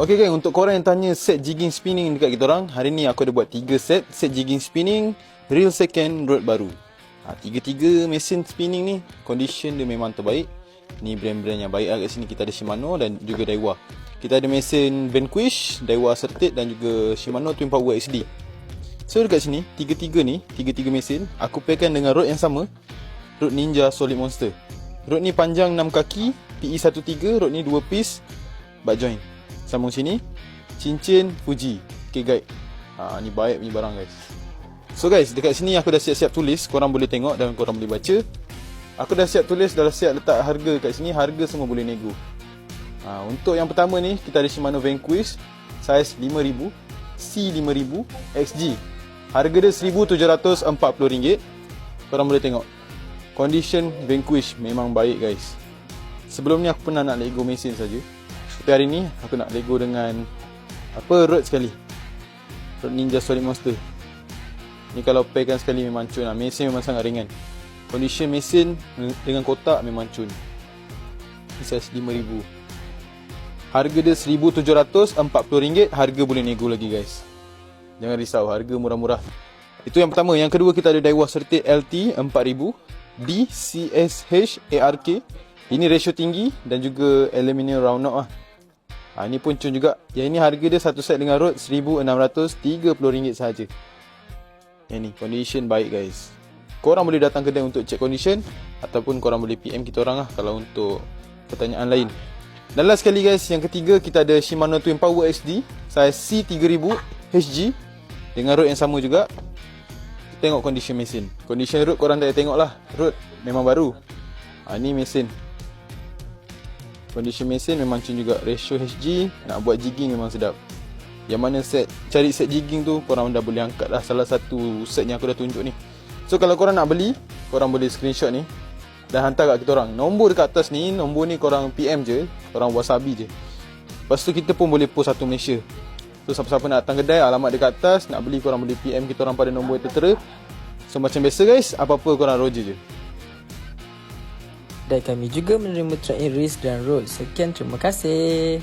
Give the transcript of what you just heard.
Okay guys, untuk korang yang tanya set jigging spinning dekat kita orang, hari ni aku ada buat 3 set, set jigging spinning, real second, road baru. Ha, tiga-tiga mesin spinning ni, condition dia memang terbaik. Ni brand-brand yang baik lah kat sini. Kita ada Shimano dan juga Daiwa. Kita ada mesin Vanquish, Daiwa Certate dan juga Shimano Twin Power XD. So dekat sini, tiga-tiga ni, tiga-tiga mesin, aku pairkan dengan rod yang sama, rod Ninja Solid Monster. Rod ni panjang 6 kaki, PE13, rod ni 2 piece, butt joint. Sambung sini, cincin Fuji, okay guide. Ha, ni baik punya barang guys. So guys, dekat sini aku dah siap-siap tulis, korang boleh tengok dan korang boleh baca. Aku dah siap tulis, dah siap letak harga kat sini, harga semua boleh nego. Ha, untuk yang pertama ni, kita ada Shimano Vanquish, saiz 5000, C5000, XG. Harga dia RM1,740. Korang boleh tengok. Condition Vanquish memang baik guys. Sebelum ni aku pernah nak lego mesin saja. Tapi hari ni aku nak lego dengan apa road sekali. Road Ninja Solid Monster. Ni kalau pairkan sekali memang cun lah. Mesin memang sangat ringan. Condition mesin dengan kotak memang cun. Ni saiz 5000. Harga dia RM1,740. Harga boleh nego lagi guys. Jangan risau, harga murah-murah. Itu yang pertama. Yang kedua kita ada Daiwa Certate LT 4000 DCSH ARK. Ini ratio tinggi dan juga aluminium round knob lah. Ha, ini pun cun juga. Yang ini harga dia satu set dengan rod RM1,630 sahaja. Yang ni, condition baik guys. Korang boleh datang kedai untuk check condition ataupun korang boleh PM kita orang lah kalau untuk pertanyaan lain. Dan last sekali guys, yang ketiga kita ada Shimano Twin Power XD saiz C3000 HG dengan rod yang sama juga. Tengok condition mesin. Condition rod korang dah tengok lah. Rod memang baru. Ha, ni mesin. Condition mesin memang cun juga. Ratio HG, nak buat jigging memang sedap. Yang mana set, cari set jigging tu, korang dah boleh angkat lah salah satu set yang aku dah tunjuk ni. So kalau korang nak beli, korang boleh screenshot ni. Dan hantar kat kita orang. Nombor dekat atas ni, nombor ni korang PM je. Korang wasabi je. Lepas tu kita pun boleh post satu Malaysia. So siapa-siapa nak datang kedai, alamat dekat atas, nak beli korang boleh PM kita orang pada nombor yang tertera. So macam biasa guys, apa-apa korang roger je. Dan kami juga menerima track in race dan road. Sekian terima kasih.